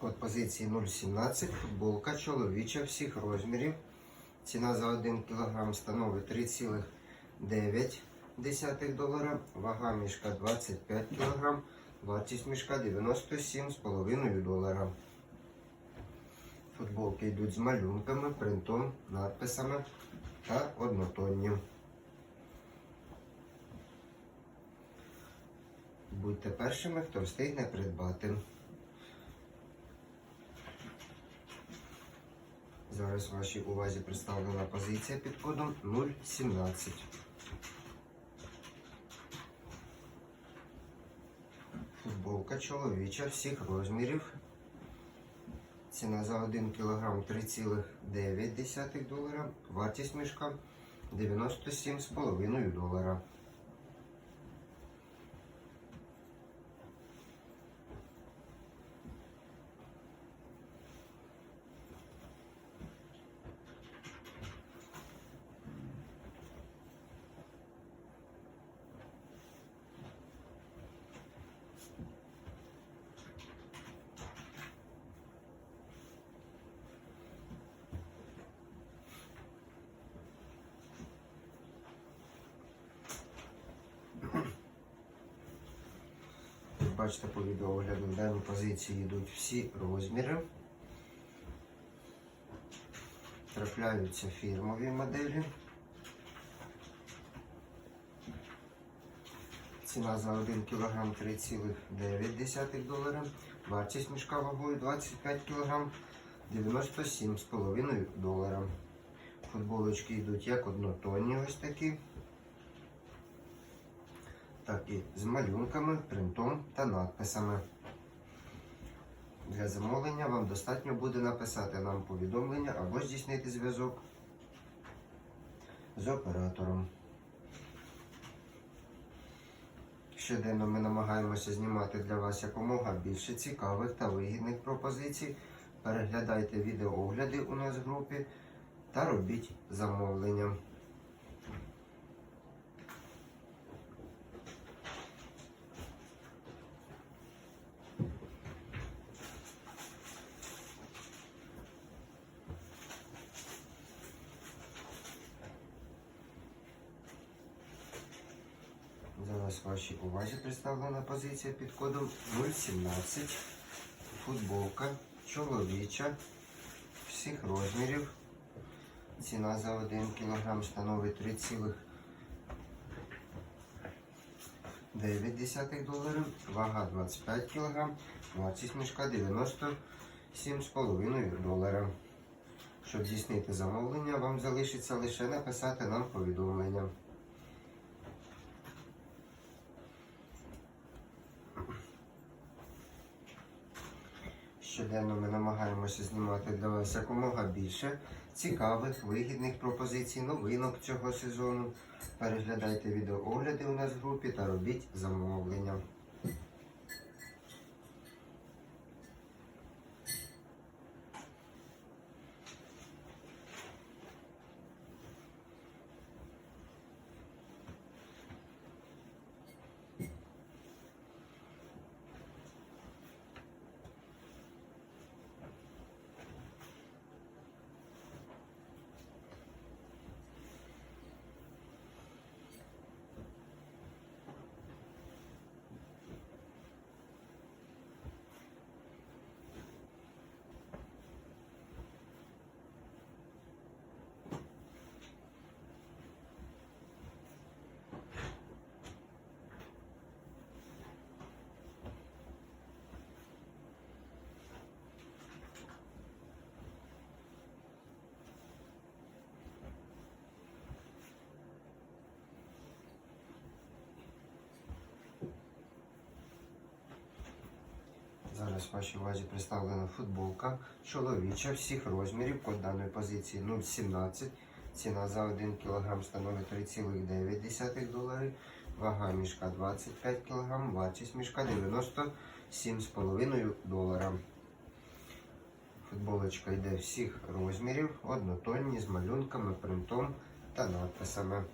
Код позиції 0,17, футболка чоловіча всіх розмірів. Ціна за 1 кг становить 3,9 долара. Вага мішка 25 кг. Вартість мішка 97,5 долара. Футболки йдуть з малюнками, принтом, надписами та однотонні. Будьте першими, хто встигне придбати. Зараз вашій увазі представлена позиція під кодом 017. Футболка чоловіча всіх розмірів. Ціна за 1 кг 3,9 долара. Вартість мішка 97,5 долара. Бачите по відеоогляду, в даній позиції йдуть всі розміри. Трапляються фірмові моделі. Ціна за 1 кг 3,9 долара. Вартість мішка вагою 25 кг 97,5 долара. Футболочки йдуть як однотонні ось такі так і з малюнками, принтом та надписами. Для замовлення вам достатньо буде написати нам повідомлення або здійснити зв'язок з оператором. Щоденно ми намагаємося знімати для вас якомога більше цікавих та вигідних пропозицій. Переглядайте відеоогляди у нас в групі та робіть замовлення. Зараз вашій увазі представлена позиція під кодом 017. Футболка чоловіча всіх розмірів. Ціна за 1 кг становить 3,9 доларів. Вага 25 кг. Вартість мішка 97,5 долара. Щоб здійснити замовлення, вам залишиться лише написати нам повідомлення. Щоденно ми намагаємося знімати для вас якомога більше цікавих, вигідних пропозицій, новинок цього сезону. Переглядайте відеоогляди у нас в групі та робіть замовлення. Зараз вашій увазі представлена футболка чоловіча всіх розмірів код даної позиції 0,17. Ціна за 1 кг становить 3,9 доларів. Вага мішка 25 кг, вартість мішка 97,5 долара. Футболочка йде всіх розмірів, однотонні з малюнками, принтом та надписами.